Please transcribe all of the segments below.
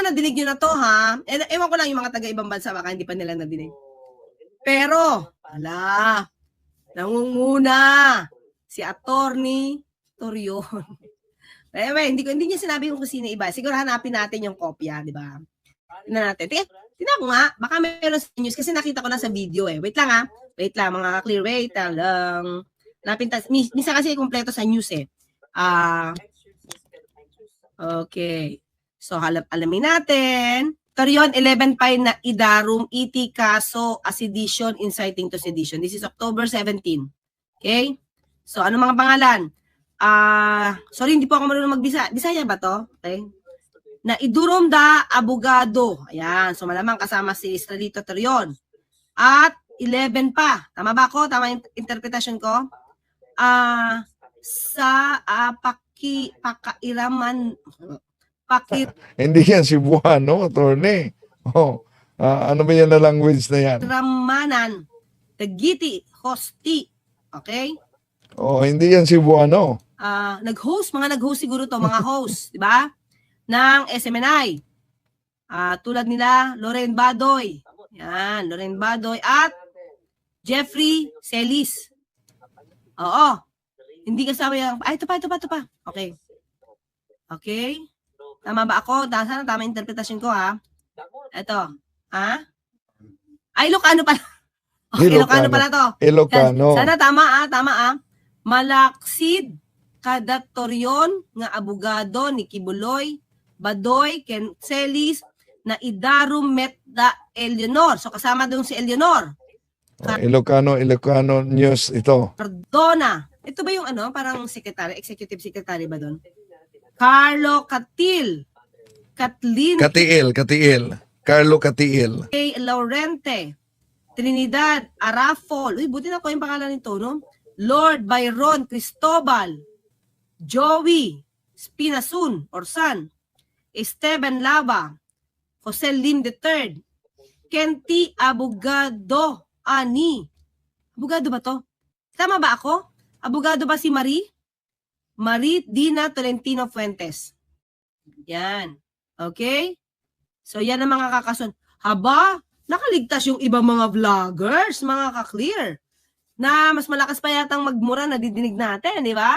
sana nadinig nyo na to ha. E, ewan ko lang yung mga taga ibang bansa baka hindi pa nila nadinig. Pero, ala, nangunguna si attorney Torion. Eh, hindi ko hindi niya sinabi kung sino iba. Siguro hanapin natin yung kopya, di ba? Tingnan natin. Tingnan, tingnan ko nga. Baka meron sa news kasi nakita ko na sa video eh. Wait lang ha. Wait lang mga clear wait lang. Napinta, minsan kasi kumpleto sa news eh. Ah, okay. So halap alamin natin. Torion 11 pa na idarum ET kaso a sedition inciting to sedition. This is October 17. Okay? So ano mga pangalan? Ah, sorry hindi po ako marunong magbisa. Bisaya ba to? Okay. Na idurom da abogado. Ayan, so malamang kasama si Estrelito Torion. At 11 pa. Tama ba ako? Tama yung interpretation ko? Ah, sa ah, paki pakairaman pakit Hindi yan Cebuano, attorney. Oh, ah, ano ba yan na language na yan? Ramanan, Tagiti, Hosti. Okay? Oh, hindi yan Cebuano. Ah, nag-host, mga nag-host siguro to, mga host, di ba? Ng SMNI. Ah, tulad nila, Loren Badoy. Yan, Loren Badoy at Jeffrey Celis. Oo. Hindi kasama yung, ay, ito pa, ito pa, ito pa. Okay. Okay. Tama ba ako? Sana tama interpretasyon ko, ha? Ito. Ha? Ay, Ilocano pala. Okay, Ilocano Ilocano. pala to. Ilocano. Sana tama ah, tama ah. Malaksid kadatoryon nga abogado ni Kibuloy, Badoy, Kencelis, na idarum met da Eleanor. So kasama doon si Eleanor. Oh, Ilocano, Ilocano news ito. Perdona. Ito ba yung ano, parang secretary, executive secretary ba doon? Carlo Catil. Kathleen Katiil, Katiil. Carlo Katiil. A. Laurente, Trinidad Arafol, uy, buti na ko yung pangalan nito, no? Lord Byron Cristobal, Joey Spinasun, or San, Esteban Lava, Jose Lim III, Kenti Abogado Ani. Abogado ba to? Tama ba ako? Abogado ba si Marie? Marie Dina Tolentino Fuentes. Yan. Okay? So yan ang mga kakasun. Haba, nakaligtas yung ibang mga vloggers, mga ka-clear. Na mas malakas pa yatang magmura na didinig natin, di ba?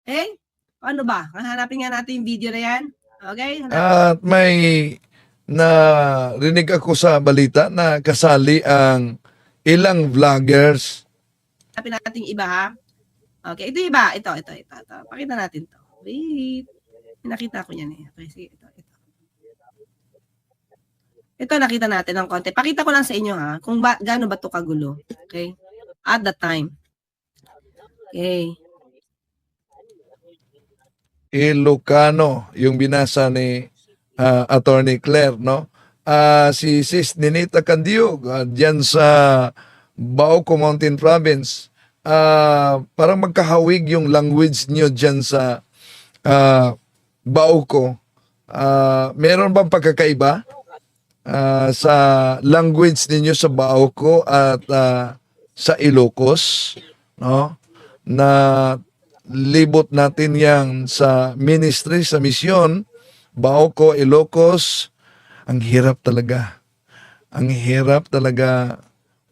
Okay? Ano ba? Hanapin nga natin yung video na yan. Okay? Hanapin. At may narinig ako sa balita na kasali ang ilang vloggers. Hanapin natin iba ha. Okay, ito iba. Ito, ito, ito. ito. Pakita natin to. Wait. Nakita ko yan eh. Okay, sige. Ito, ito. Ito nakita natin ng konti. Pakita ko lang sa inyo ha, kung ba, gaano ba to kagulo. Okay? At that time. Okay. Ilocano, yung binasa ni ah, Attorney Claire, no? Ah, si Sis Ninita Candiog, ah, dyan sa Bauco Mountain Province, ah, parang magkahawig yung language nyo dyan sa ah, Bauco. Ah, meron bang pagkakaiba ah, sa language ninyo sa Bauco at ah, sa Ilocos, no? Na libot natin yang sa ministry, sa misyon, Bauco, Ilocos, ang hirap talaga. Ang hirap talaga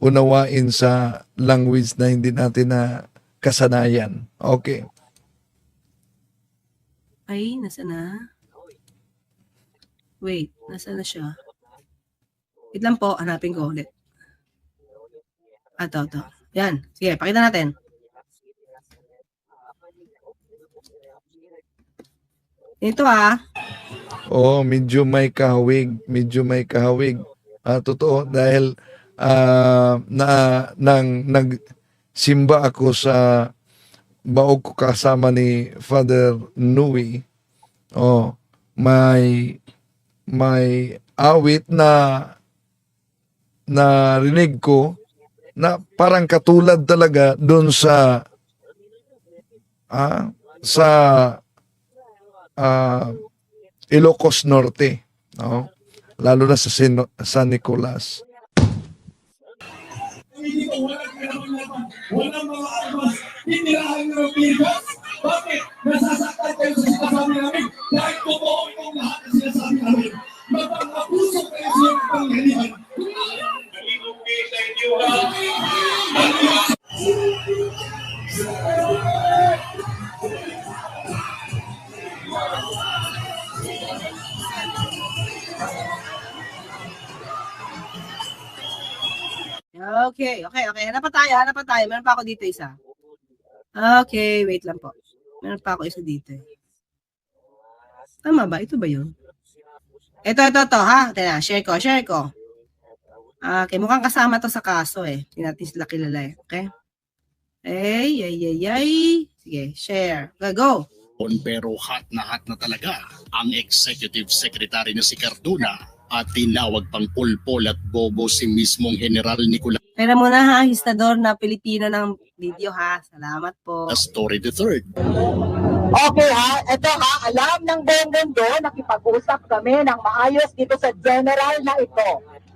unawain sa language na hindi natin na kasanayan. Okay. Ay, nasa na? Wait, nasa na siya? Wait lang po, hanapin ko ulit. Ah, to, to. Yan. Sige, pakita natin. Ito ah. Oo, medyo may kahawig, medyo may kahawig. Ah, totoo dahil ah, na nang nagsimba ako sa baog ko kasama ni Father Nui. Oh, may may awit na narinig ko na parang katulad talaga doon sa ah, sa ah, Ilocos Norte, no? Lalo na sa San Nicolas. Walang mga armas. Tinirahan nyo ng Pilipinas. Bakit? Nasasaktan kayo sa sinasabi namin. Dahil totoo itong lahat na sinasabi namin. Mapang-abuso kayo sa iyong pangyarihan. Nalilong thank you, ha? Okay, okay, okay. Hanap pa tayo, hanap pa tayo. Meron pa ako dito isa. Okay, wait lang po. Meron pa ako isa dito. Tama ba? Ito ba yun? Ito, ito, ito, ha? Tina, share ko, share ko. Okay, mukhang kasama to sa kaso eh. Hindi natin sila kilala eh. Okay? Ay, ay, ay, ay. Sige, share. Go, go. Pero hot na hot na talaga ang executive secretary na si Cardona at tinawag pang pulpol at bobo si mismong General Nicolas Pera muna ha, histador na Pilipino ng video ha. Salamat po. Story III. Okay ha, ito ha, alam ng buong mundo, nakipag-usap kami ng maayos dito sa general na ito.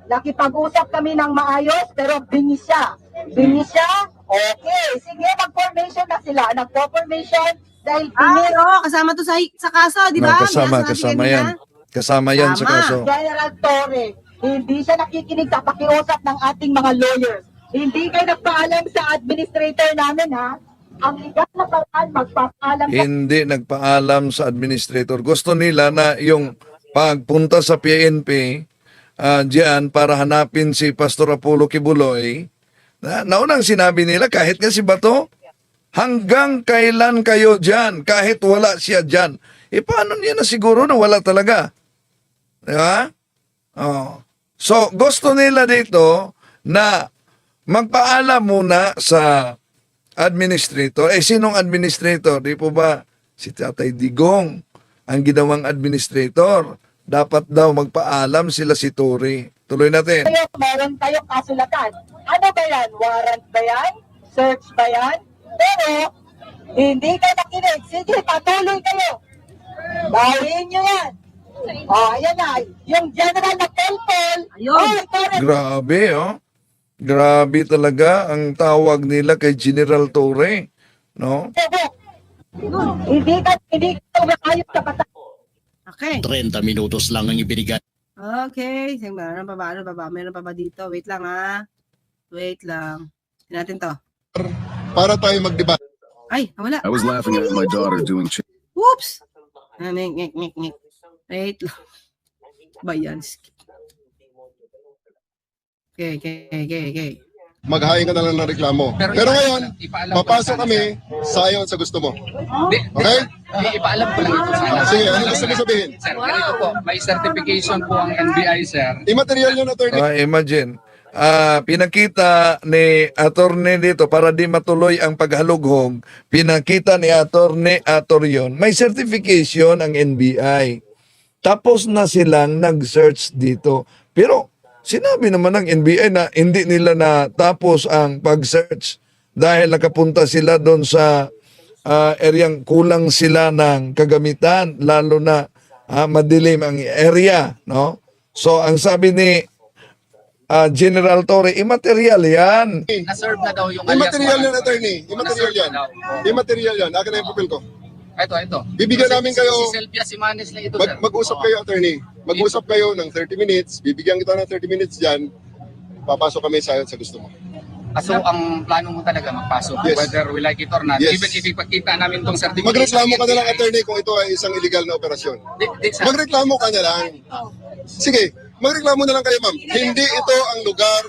Nakipag-usap kami ng maayos, pero bingi siya. Bingi siya? Okay, sige, mag-formation na sila. Nagpo-formation dahil Ah, bingi oo, kasama to sa, sa kaso, di ba? No, kasama, kasama yan. Kasama yan sa Tama. kaso. General Torre, hindi siya nakikinig sa pakiusap ng ating mga lawyers. Hindi kayo nagpaalam sa administrator namin ha. Ang legal na paraan, magpapaalam ka Hindi nagpaalam sa administrator. Gusto nila na yung pagpunta sa PNP ah, diyan para hanapin si Pastor Apollo Kibuloy. Na, naunang sinabi nila kahit nga si Bato, hanggang kailan kayo diyan kahit wala siya diyan. E paano niya na siguro na wala talaga? Di ba? Oh. So, gusto nila dito na magpaalam muna sa administrator. Eh, sinong administrator? Di po ba si Tatay Digong ang ginawang administrator? Dapat daw magpaalam sila si Tory. Tuloy natin. kayo, meron kayong kasulatan. Ano ba yan? Warrant ba yan? Search ba yan? Pero, hindi kayo nakinig. Sige, patuloy kayo. Bawiin nyo yan. Oh, ayan na. Yung general na Pelpel. Ayun. Oh, Torres, Grabe, oh. Grabe talaga ang tawag nila kay General Torre. No? Hindi ka, hindi ka umakayos sa batas. Okay. 30 minutos lang ang ibinigay Okay. Sige, meron pa ba? Ano pa ba? Meron pa ba dito? Wait lang ha. Wait lang. Tingnan natin to. para tayo magdebat. Ay, wala. I was laughing at my daughter doing ch- Whoops! Ah, ngik, ngik, ngik, ngik. Wait lang. Ba yan? Okay, okay, okay, okay. Maghain ka na lang ng reklamo. Pero, ngayon, papasok kami sa ayon sa gusto mo. Okay? Ipaalam ko lang ito sana. Sige, ano gusto mo sabihin? Sir, ganito po, may certification po ang NBI, sir. Immaterial yun, attorney. Ah, imagine. Ah, pinakita ni attorney dito para di matuloy ang paghalughog. Pinakita ni attorney Atorion. May certification ang NBI. Tapos na silang nag-search dito. Pero sinabi naman ng NBI na hindi nila na tapos ang pag-search dahil nakapunta sila doon sa ah, areang kulang sila ng kagamitan lalo na ah, madilim ang area, no? So ang sabi ni ah, General Torre, immaterial 'yan. Na-serve na daw yung alias Immaterial yan, attorney. Immaterial yan. Immaterial yan. Akin na yung papel ko. Ito, ito. Bibigyan Si- namin si- kayo- Si Selvia Simanes lang ito, sir. Mag, mag-usap kayo, attorney. Mag-usap kayo ng 30 minutes. Bibigyan kita ng 30 minutes dyan. Papasok kami sa sa gusto mo. Ah, So, ang plano mo talaga magpasok, Yes. whether we like it or not. Yes. Even if ipagkita namin tong certification. Magreklamo ka na lang, attorney, kung ito ay isang illegal na operasyon. Di, di, sir. Magreklamo ka na lang. Sige, magreklamo na lang kayo, ma'am. Hindi ito ang lugar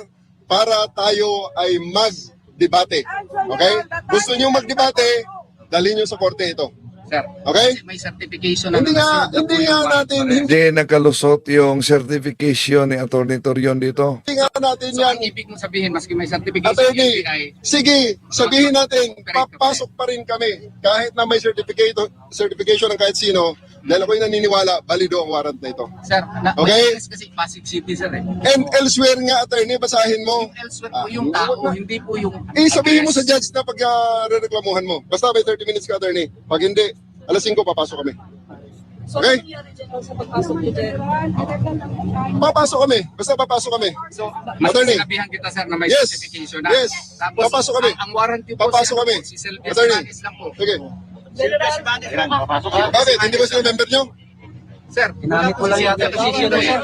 para tayo ay mag-debate. Okay? Gusto niyo mag-debate, dalhin niyo sa korte ito. Sir, Okay? may certification na Hindi nga, hindi po nga yung warrant natin, for it. Hindi nakalusot yung certification ni Attorney Torion dito. Hindi nga natin So, yan. ang ibig mo sabihin, maski may certification Attorney, NBI, sige, sabihin natin, papasok pa rin kami. Kahit na may certificate, certification ng kahit sino, dahil ako'y naniniwala, balido ang warrant na ito. sir, na, Okay. kasi Pasig City, sir eh. And elsewhere nga, attorney, basahin mo. Elsewhere po yung tao, hindi po yung... Eh, sabihin mo sa judge na pag reklamuhan mo. Basta may 30 minutes ka, attorney. Pag hindi, alas 5, papasok kami. Okay? Papasok kami. Basta papasok kami. So, Attorney. sinabihan kita sir na may Yes. certification na. Yes. Tapos, Papasok kami. Ang, ang warranty po Papasok si, kami. si Sylvia Attorney. Lang po. Sige. Bakit? Hindi ba sila member nyo? Sir, ginamit mo lang yata position na eh.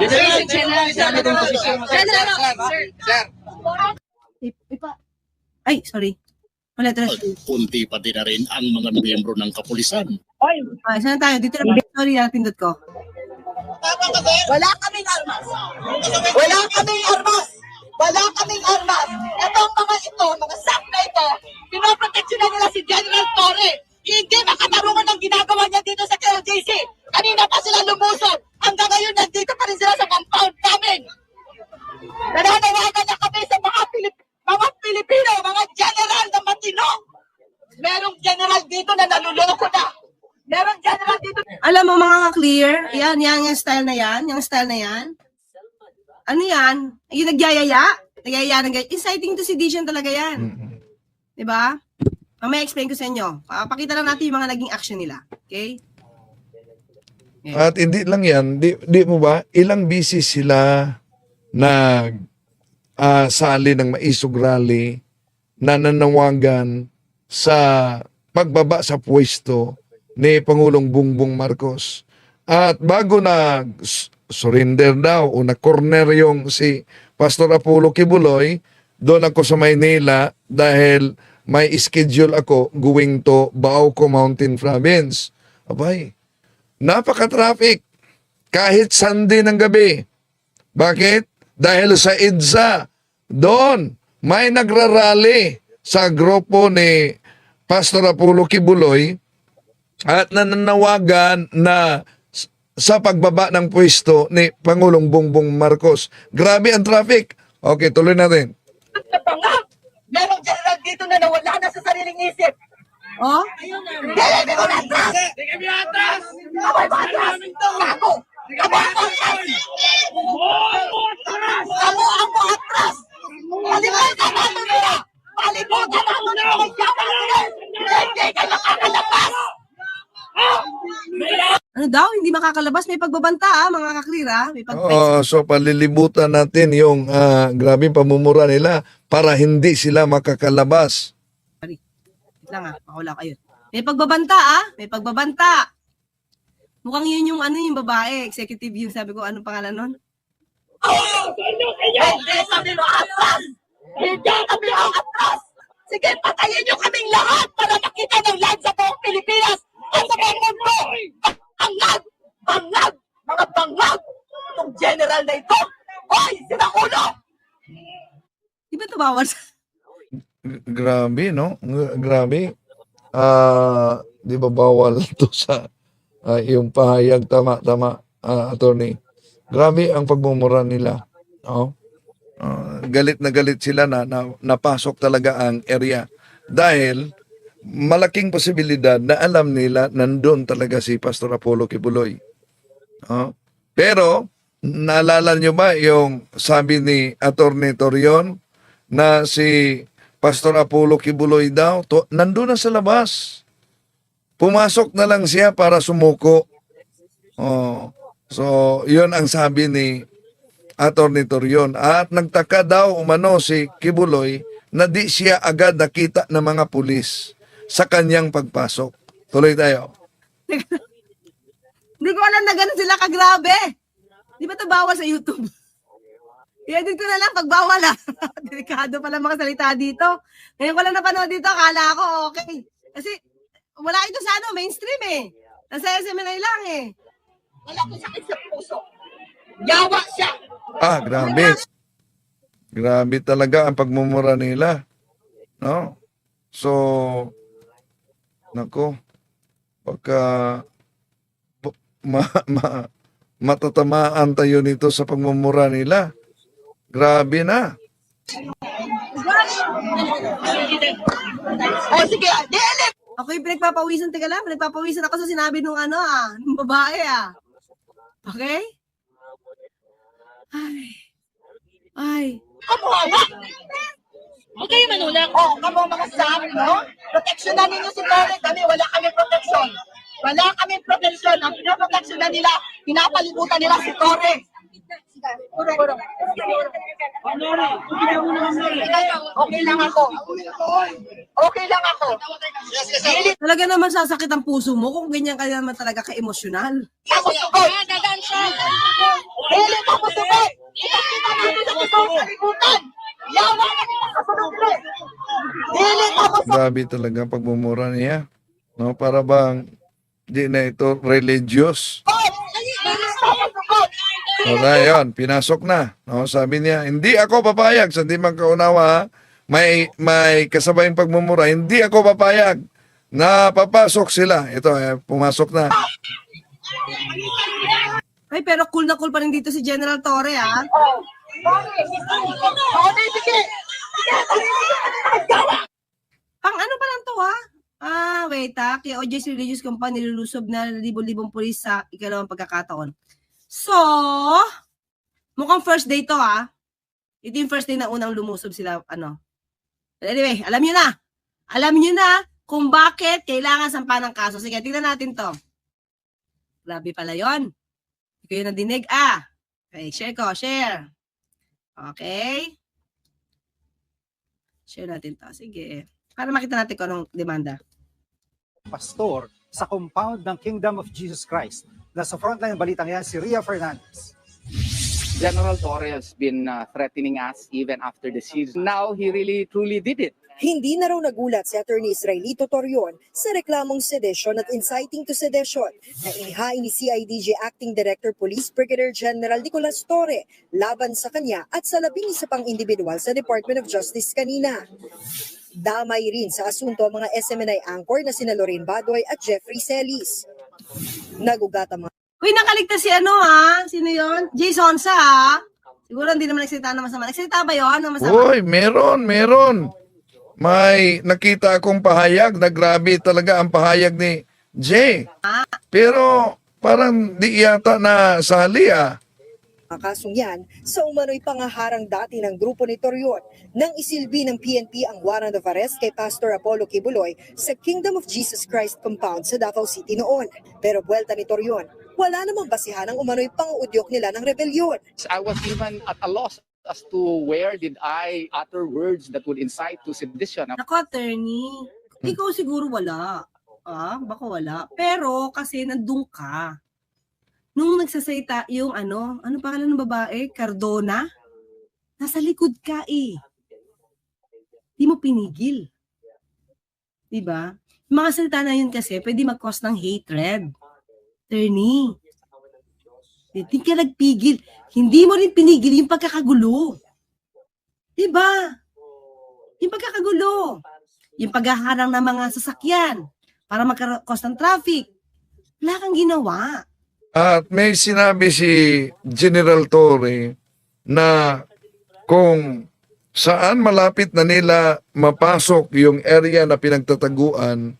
Ginamit yung position mo, sir. Sir, sir, sir. Ip- Ipa. Ay, sorry. Wala, na. Kunti pa din na rin ang mga miyembro ng kapulisan. Ah, saan tayo? Dito na. Sorry, ah, pindot ko. Wala kaming armas. Wala kaming armas. Wala kaming armas. Itong mga ito, mga sak na ito, pinoproteksyonan nila si General Torre. Hindi makatarungan ang ginagawa niya dito sa KLJC. Kanina pa sila lumusot. Hanggang ngayon, nandito pa rin sila sa compound namin. Nananawagan na kami sa mga Pilip mga Pilipino, mga general na matino. Merong general dito na naluloko na. Merong general dito Alam mo mga ka-clear, yan, yan, yung style na yan, yung style na yan. Ano yan? Yung nagyayaya? Nagyayaya ng ganyan. Inciting to sedition talaga yan. Mm. Di ba? Mamaya explain ko sa inyo. Papakita lang natin yung mga naging action nila. Okay? At hindi lang yan, di, di mo ba, ilang bisis sila nag ah, sali ng maisog rally na nanawagan sa pagbaba sa pwesto ni Pangulong Bongbong Marcos. At bago na surrender daw o na corner yung si Pastor Apollo Kibuloy, doon ako sa Maynila dahil may schedule ako going to Bauco Mountain Province. Abay, napaka-traffic. Kahit Sunday ng gabi. Bakit? Dahil sa EDSA, doon, may nagrarally sa grupo ni Pastor Apollo Kibuloy at nananawagan na sa pagbaba ng pwesto ni Pangulong Bongbong Marcos. Grabe ang traffic. Okay, tuloy natin. na pangak. Merong general dito na nawala na sa sariling isip. Oh? Hindi, hindi ko na atras! Hindi kami atras! Kamay ba atras? Ako! Ako atras! Kamo ako atras! Palimutan natin nila! Palimutan natin nila! Yaman nila! Hindi kayo makakalabas! Ano makakalabas. May pagbabanta ah, mga ka-clear ah. May pag Oo, so palilibutan natin yung ah, grabe pamumura nila para hindi sila makakalabas. Wait lang ah, makawala kayo. May pagbabanta ah, may pagbabanta. Mukhang yun yung ano yung babae, executive yung sabi ko, ano pangalan nun? Hindi kami maatras! Hindi kami maatras! Sige, patayin niyo kaming lahat para makita ng live sa buong Pilipinas at sa buong mundo! Bangag! Bangag! Mga bangag! Itong general na ito! Hoy! Sinang ulo! Di ba ito bawal sa... Grabe, no? Grabe. Ah, di ba bawal to sa ah, yung pahayag tama tama ah, attorney. Grabe ang pagmumura nila. Oh. Ah, galit na galit sila na, na napasok talaga ang area dahil malaking posibilidad na alam nila nandun talaga si Pastor Apollo Kibuloy. Oh. Pero naalala nyo ba yung sabi ni Attorney Torion na si Pastor Apollo Kibuloy daw, to, nandun na sa labas. Pumasok na lang siya para sumuko. Oh. So, yun ang sabi ni Attorney Torion. At nagtaka daw umano si Kibuloy na di siya agad nakita ng mga pulis sa kanyang pagpasok. Tuloy tayo. Hindi ko alam na ganun sila kagrabe. Di ba ito bawal sa YouTube? I-edit ko na lang pag bawal ah. Delikado pala mga salita dito. Ngayon ko lang napanood dito, akala ko okay. Kasi wala ito sa ano, mainstream eh. Nasa SMNI lang eh. Wala ko sakit sa puso. Yawa siya! Ah, grabe. Grabe talaga ang pagmumura nila. No? So, nako, pagka ma, ma, matatamaan tayo nito sa pagmumura nila. Grabe na. O sige, dili! Ako yung pinagpapawisan, teka lang, pinagpapawisan ako sa sinabi nung ano ah, nung babae ah. Okay? Ay. Ay. Kamuhawa! Huwag kayo manulak. O, kamo mga staff, no? Proteksyonan ninyo si Torre. Kami, wala kami proteksyon. Wala kami proteksyon. Ang pinaproteksyonan nila, pinapalibutan nila si Torre. Okay lang ako. Okay lang ako. Dili Talaga naman sasakit ang puso mo kung ganyan ka naman talaga ka-emosyonal. ako sugod. Dili ako sugod. Ipakita natin sa totoong kalibutan. Yawa na nila kasunod nila. Dili ako sugod. Grabe talaga ang pagmumura niya. No, para bang di na ito religious. So, na yun, pinasok na. No? Sabi niya, hindi ako papayag. Sa di man kaunawa, may, may kasabayang pagmumura, hindi ako papayag na papasok sila. Ito, eh, pumasok na. Ay, pero cool na cool pa rin dito si General Torre, ah. Pang ano pa lang to, ha? Ah, wait, ha? Kaya OJ's Religious Company nilulusob na libo-libong pulis sa ikalawang pagkakataon. So, mukhang first day to, ha? Ito yung first day na unang lumusob sila, ano. Anyway, alam nyo na. Alam nyo na kung bakit kailangan sampa ng kaso. Sige, tingnan natin to. Grabe pala yon. Hindi ko yun nadinig. Ah, okay, share ko, share. Okay. Share natin to. Sige. Para makita natin kung anong demanda. Pastor sa compound ng Kingdom of Jesus Christ. Nasa frontline ng balitang yan, si Ria Fernandez. General Torre has been uh, threatening us even after the season. Now he really truly did it. Hindi na raw nagulat si Attorney Israelito Torion sa reklamong sedition at inciting to sedition na inihain ni CIDG Acting Director Police Brigadier General Nicolas Torre laban sa kanya at sa labing isa pang individual sa Department of Justice kanina. Damay rin sa asunto ang mga SMNI anchor na sina Lorraine Badoy at Jeffrey Celis. Nagugat ang mga Uy, nakaligtas si ano ha? Sino yon? Jason sa ha? Siguro hindi naman nagsalita na masama. Nagsalita ba yon? Ano masama? Uy, meron, meron. May nakita akong pahayag na grabe talaga ang pahayag ni Jay. Pero parang di yata na sali ah. Mga kasong yan sa umano'y pangaharang dati ng grupo ni Torion nang isilbi ng PNP ang warrant of arrest kay Pastor Apollo Kibuloy sa Kingdom of Jesus Christ compound sa Davao City noon. Pero buwelta ni Torion, wala namang basihan ang umano'y panguudyok nila ng rebelyon. I was even at a loss as to where did I utter words that would incite to sedition. Nako, attorney. Ikaw siguro wala. Ah, baka wala. Pero kasi nandun ka. Nung nagsasalita yung ano, ano pangalan ng babae? Cardona? Nasa likod ka eh. Di mo pinigil. Di ba? Mga salita na yun kasi, pwede mag-cause ng hatred. Attorney. Hindi ka nagpigil. Hindi mo rin pinigil yung pagkakagulo. Di ba? Yung pagkakagulo. Yung paghaharang ng mga sasakyan para magkakos ng traffic. Wala kang ginawa. At may sinabi si General Torre na kung saan malapit na nila mapasok yung area na pinagtataguan,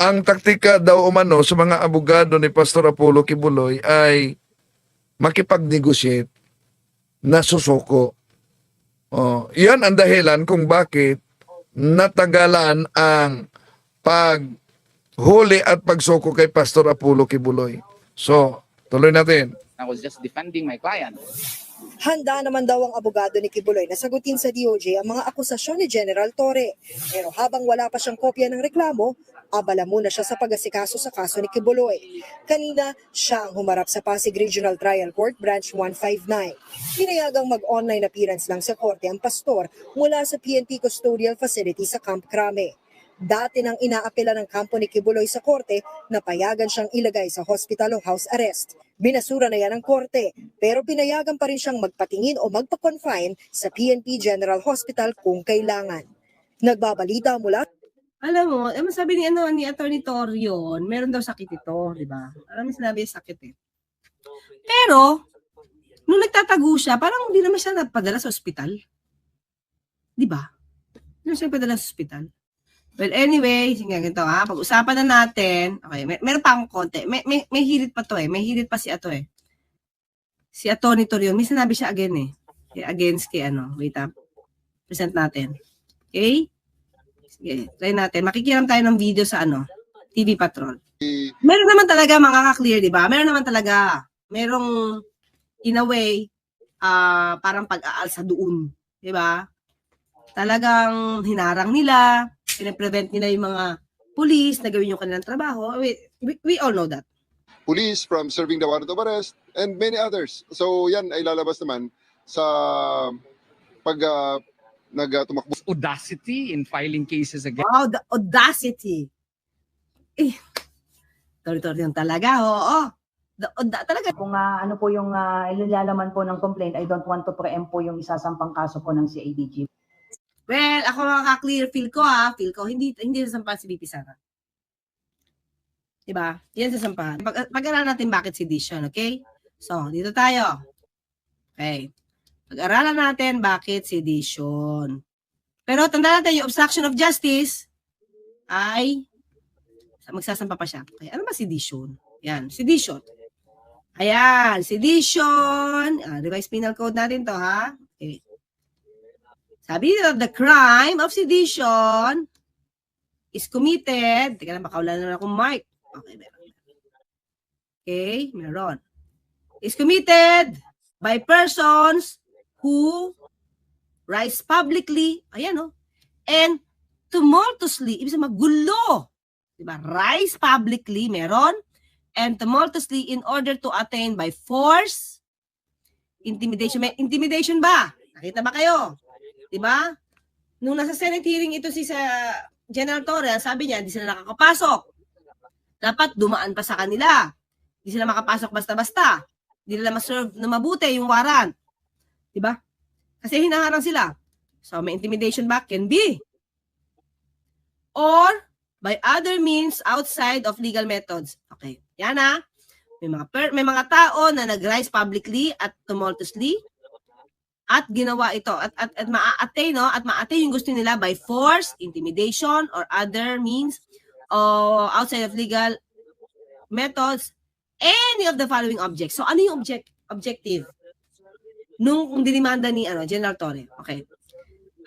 ang taktika daw umano sa mga abogado ni Pastor Apollo Kibuloy ay makipag-negotiate na susuko. Oh, yan ang dahilan kung bakit natagalan ang paghuli at pagsuko kay Pastor Apollo Kibuloy. So, tuloy natin. I was just defending my client. Handa naman daw ang abogado ni Kibuloy na sagutin sa DOJ ang mga akusasyon ni General Torre. Pero habang wala pa siyang kopya ng reklamo, abala muna siya sa pag-asikaso sa kaso ni Kibuloy. Kanina, siya ang humarap sa Pasig Regional Trial Court Branch 159. Pinayagang mag-online appearance lang sa korte ang pastor mula sa PNP Custodial Facility sa Camp Crame. Dati nang inaapela ng kampo ni Kibuloy sa korte na payagan siyang ilagay sa hospital o house arrest. Binasura na yan ng korte, pero pinayagan pa rin siyang magpatingin o magpa-confine sa PNP General Hospital kung kailangan. Nagbabalita mula Alam mo, eh, sabi ni, ano, ni Atty. Torion, meron daw sakit ito, di ba? Alam mo sinabi sakit eh. Pero, nung nagtatago siya, parang hindi naman siya napadala sa ospital. Di ba? Hindi naman siya napadala sa ospital. Well, anyway, sige, ganito ha. Pag-usapan na natin. Okay, may, meron pa akong konti. May, may, may hirit pa to eh. May hirit pa si Ato eh. Si Atty. Torion. May sinabi siya again eh. Against kay ano. Wait up. Present natin. Okay? Sige, try natin. Makikiram tayo ng video sa ano, TV Patrol. Meron naman talaga makaka-clear, di ba? Meron naman talaga. Merong, in a way, ah parang pag-aalsa doon. Di ba? Talagang hinarang nila, pinaprevent nila yung mga police na gawin yung kanilang trabaho. We, we, we all know that. Police from serving the warrant of arrest and many others. So yan ay lalabas naman sa pag uh, nagtumakbo Audacity in filing cases against Wow, the audacity. Eh, tori-tori yun talaga, oo. Da, da, talaga. Kung ah, ano po yung uh, ilalaman po ng complaint, I don't want to preempt po yung isasampang kaso po ng CIDG. Well, ako makaka-clear feel ko ha, feel ko, hindi hindi sasampahan si VP Sara. Diba? Yan sasampahan. Pag, pag-aralan natin bakit sedition, okay? So, dito tayo. Okay. Pag-aralan natin bakit sedition. Pero tanda natin, yung obstruction of justice ay magsasampa pa siya. Okay, ano ba sedition? Yan, sedition. Ayan, sedition. Ah, revised penal code natin to, ha? Okay. Sabi dito, the crime of sedition is committed. Teka lang, baka wala na akong mic. Okay, meron. Okay, meron. Is committed by persons who rise publicly, ayan o, and tumultuously, ibig sabihin magulo. Diba? Rise publicly, meron, and tumultuously in order to attain by force, intimidation. May intimidation ba? Nakita ba kayo? Diba? Nung nasa Senate hearing ito si sa General Torres, sabi niya, hindi sila nakakapasok. Dapat dumaan pa sa kanila. Hindi sila makapasok basta-basta. Hindi nila ma-serve na mabuti yung warrant. Diba? Kasi hinaharang sila. So, may intimidation ba? Can be. Or, by other means outside of legal methods. Okay. Yan ha. May mga, per- may mga tao na nag-rise publicly at tumultuously at ginawa ito at at, at maa-attain no at ma-attain yung gusto nila by force, intimidation or other means or outside of legal methods any of the following objects. So ano yung object objective nung dinimanda ni ano General Torre? Okay.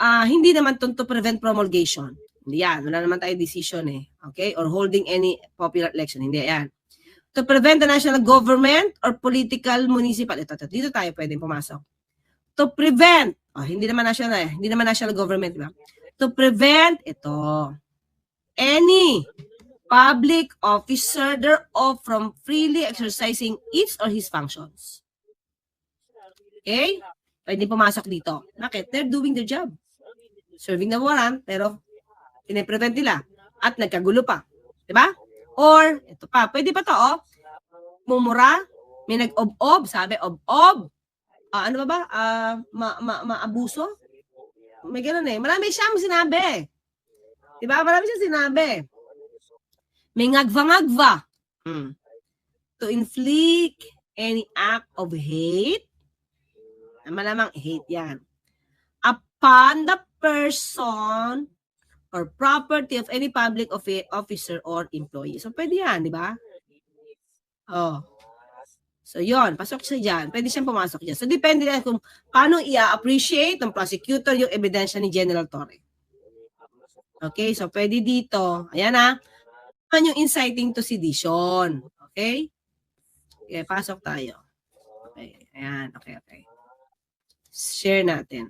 Ah, hindi naman to, to prevent promulgation. Hindi yan. Wala naman tayo decision eh. Okay? Or holding any popular election. Hindi yan. To prevent the national government or political municipal. Ito, ito. Dito tayo pwedeng pumasok to prevent, oh, hindi naman national eh, hindi naman national government, ba? To prevent ito, any public officer thereof from freely exercising its or his functions. Okay? Pwede pumasok dito. Bakit? They're doing their job. Serving the warrant, pero piniprevent nila. At nagkagulo pa. Di ba? Or, ito pa, pwede pa to, oh. Mumura, may nag-ob-ob, sabi, ob-ob, ah, ano ba ba? Ah, ma, ma, maabuso? May ganun eh. Marami siyang sinabi. Diba? Marami siyang sinabi. May ngagva-ngagva. Hmm. To inflict any act of hate. Malamang hate yan. Upon the person or property of any public offi- officer or employee. So, pwede yan, di ba? Oh. So, yon pasok siya dyan. Pwede siyang pumasok dyan. So, depende lang kung paano i-appreciate ng prosecutor yung ebidensya ni General Torre. Okay, so pwede dito. Ayan na. Ano yung inciting to sedition. Okay? Okay, pasok tayo. Okay, ayan. Okay, okay. Share natin.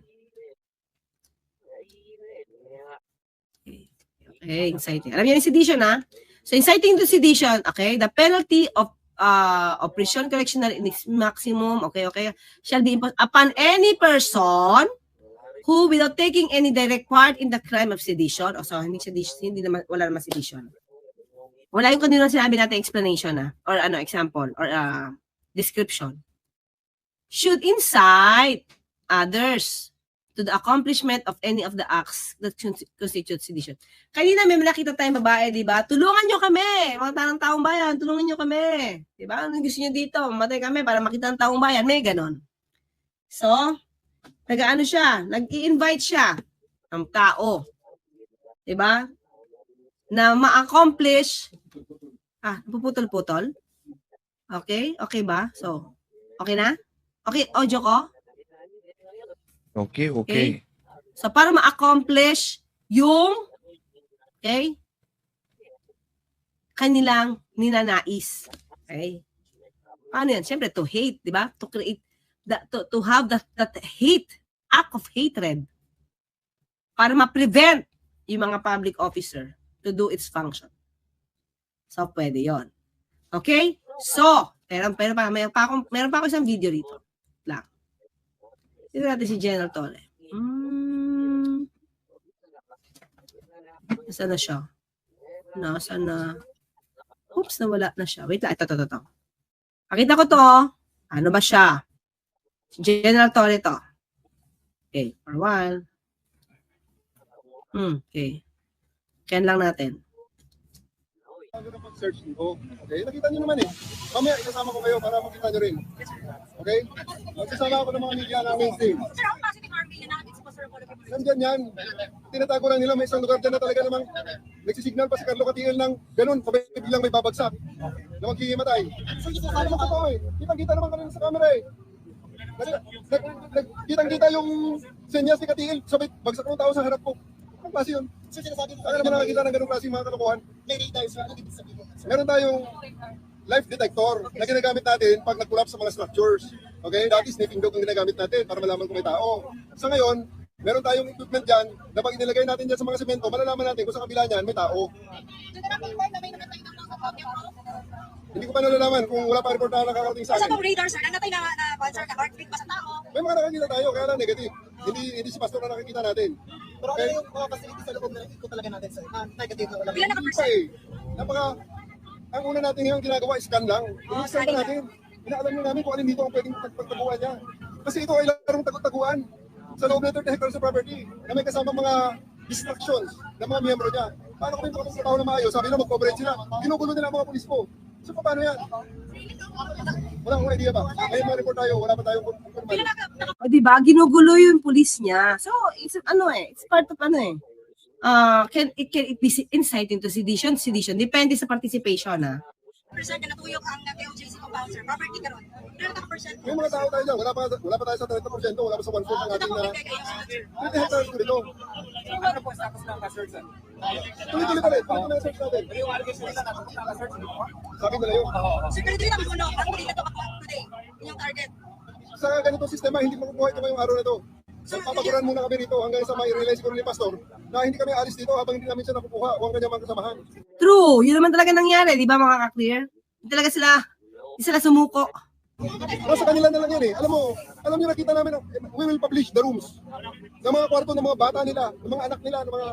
Okay, okay inciting. Alam niyo yung sedition, ha? So, inciting to sedition, okay, the penalty of uh, operation correctional in its maximum, okay, okay, shall be imposed upon any person who without taking any direct part in the crime of sedition, o so hindi sedition, hindi naman, wala naman sedition. Wala yung kanina sinabi natin explanation na, or ano, example, or uh, description. Should incite others to the accomplishment of any of the acts that constitute sedition. Kanina may nakita tayong babae, di ba? Tulungan nyo kami, mga tanang taong bayan, tulungan nyo kami. Di ba? Anong gusto nyo dito? Mamatay kami para makita ng taong bayan. May ganon. So, nag-ano siya, nag-i-invite siya ng tao. Di ba? Na ma-accomplish, ah, puputol-putol. Okay? Okay ba? So, okay na? Okay, audio ko? Okay, okay. So, para ma-accomplish yung, okay, kanilang ninanais. Okay? Paano yan? Siyempre, to hate, di ba? To create, that, to, to have that, that hate, act of hatred, para ma-prevent yung mga public officer to do its function. So, pwede yon Okay? So, meron, meron pa, meron pa, akong, meron pa ako isang video dito. Lang. Dito natin si General Tole. Hmm. Nasaan na siya? Nasaan na? Oops, nawala na siya. Wait lang. Ito, ito, ito. Pakita ko to. Ano ba siya? General Torre to. Okay, for a while. Hmm, okay. Yan lang natin. Search dito. Okay, nakita niyo naman eh. Mamaya isasama ko kayo para makita niyo rin. Okay? Magsasama ako ng mga media namin team. Nandyan yan. Tinatago lang nila, may isang lugar dyan na talaga namang nagsisignal pa si Carlo Catiel ng ganun, sabay biglang may babagsak na maghihimatay. Ano mo totoo eh? Kitang-kita naman kanina sa camera eh. Nag- nag- Kitang-kita yung senyas ni Catiel, sabay bagsak ng tao sa harap ko. Anong klase yun? Saan naman nakakita ng ganung klase mga kalokohan? Meron tayong life detector na ginagamit natin pag nag-collapse sa mga structures. Okay? Dati sniffing dog ang ginagamit natin para malaman kung may tao. Sa ngayon, meron tayong equipment dyan na pag inilagay natin dyan sa mga semento, malalaman natin kung sa kabila niyan may tao. Hindi ko pa nalalaman kung wala pa report na nakakarating sa Sa akin. pong radar, sir, nanatay na, na, sir, na heartbeat pa sa tao. May mga nakakita tayo, kaya lang negative. Hindi hindi si pastor na nakikita natin. Pero ano yung mga facility sa loob na nakikita talaga natin sir? Ah, negative na wala. Na pa eh. Napaka, ang una natin ngayon ginagawa is scan lang. I-scan pa natin. Inaalam nyo namin kung alin dito ang pwedeng pagtaguan niya. Kasi ito ay larong tagu-taguan sa loob ng 30 hectares of property na may kasama mga distractions ng mga miyembro niya. Paano kami makapagtrabaho na maayos? Sabi nila mag-cooperate sila. Ginugulo nila ang mga pulis po. So paano yan? Wala akong idea ba? Ngayon mga report tayo, wala pa tayong confirmation. O, di ba? Ginugulo yung police niya. So, it's, ano eh, it's part of ano eh. Uh, can, it, can it be inciting to sedition? Sedition. Depende sa participation, ah. Percent na natuyok ang KOJC sir. Property ka ron. Ilan na percent? May mga tao tayo dyan, wala pa, wala pa tayo sa 30%, wala pa sa 1-4 ng ating na 30 hectares ko dito. Ano po status ng ka-search sir? Tuloy-tuloy pa rin, tuloy na search natin. Sabi nila yun. Sir, pero hindi naman kuno. Ang hindi na to makuha today. Yun yung target. Sa ganitong sistema, hindi makukuha ito ngayong araw na to. So, papaguran muna kami rito hanggang sa mai-realize ko ni Pastor na hindi kami alis dito habang hindi namin siya nakukuha o ang kanyang mga kasamahan. True. Yun naman talaga nangyari, di ba mga ka-clear? Hindi talaga sila, hindi sila sumuko. Nasa kanila na lang yan eh. Alam mo, alam niyo nakita namin, we will publish the rooms ng mga kwarto ng mga bata nila, ng mga anak nila, ng mga,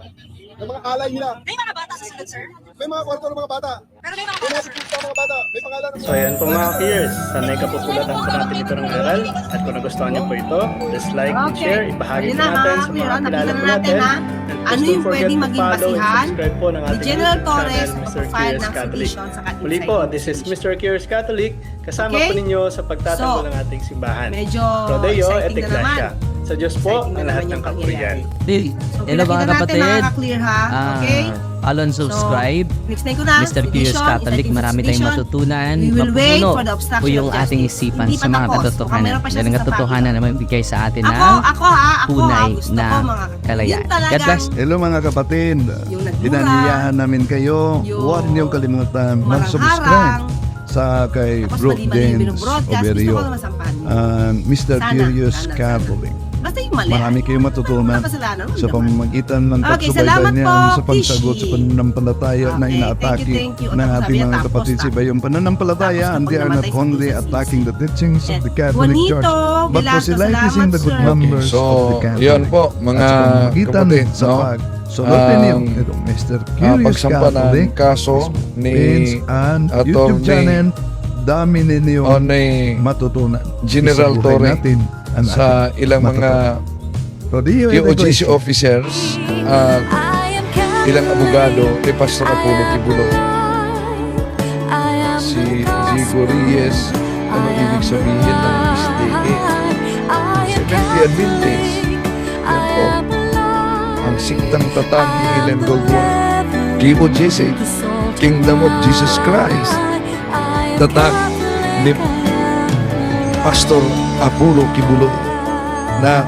ng mga alay nila. May mga bata sa sunod, sir. May mga kwarto ng mga bata. Pero may mga May bata, mga sir. ng mga bata. May pangalan ng So ayan po mga peers, sanay kapupulatan sa natin ito ng aral at kung nagustuhan niyo po ito, just like Okay. share, ibahagi po na, natin sa mga kilala po na natin, natin. ha? Ano yung pwedeng maging basihan po ni General Torres channel, sa Curious ng Catholic. sedition sa ka- Muli po, this is Mr. Curious Catholic, kasama Okay? po ninyo sa pagtatanggol So, ng ating simbahan. Medyo Rodeo et exciting na naman. Iglesia. Sa Diyos po na ang lahat ng kapurian. pangyayari. So, Hello mga natin kapatid. mga ka-clear ha. Ah, Okay? follow and subscribe. Next na ko na. Mr. Curious Catholic, marami tayong matutunan. We will wait for the obstruction po yung ating isipan sa mga katotohanan. Dahil ang sa katotohanan na magbigay sa atin Ako, ng ako ha, ako tunay ha, gusto na ko mga kalayaan. God bless. Hello mga kapatid. Yung nagmura, Inaniyahan namin kayo. Huwag niyong kalimutan mag-subscribe sa kay tapos Brooke mali-mali yung Dance binobroadcast. Gusto Oberio. ko naman sampahan mo. Uh, Mr. Sana, Curious sana, sana. Catholic. Basta yung mali. Marami kayong matutunan Wala kasalanan, sa naman. pamamagitan ng Okay, pagsubaybay salamat niyan po, sa pagsagot sa Kishi. pananampalataya na Okay, inaatake thank you, thank you. ng Tapos ating sabi niya, mga tapos kapatid na. iba. Yung pananampalataya, na and they po are not namatay si only Jesus. attacking the teachings of the Catholic Juanito, Church, but Bilanco, proselytizing the good salamat, sir. members of the So, Catholic. yan po, mga At sa pamamagitan kapatid, sa no? pag Niyo Um, itong Mr. Ah, Curious ng Catholic, kaso ni and YouTube Attorney channel, dami ninyo o ni matutunan. General Torre natin ang sa ilang mga matutunan. Rodeo QOGC officers at ilang abogado ni Pastor Apollo Kibulo. Si Zico Reyes, ano ibig sabihin ng SDA? Seventh Adventist. Yan po. Ang siktang tatag ni Ellen Goldwyn. QOGC, Kingdom of Jesus Christ. Tatag ni Pastor Apollo Kibulo na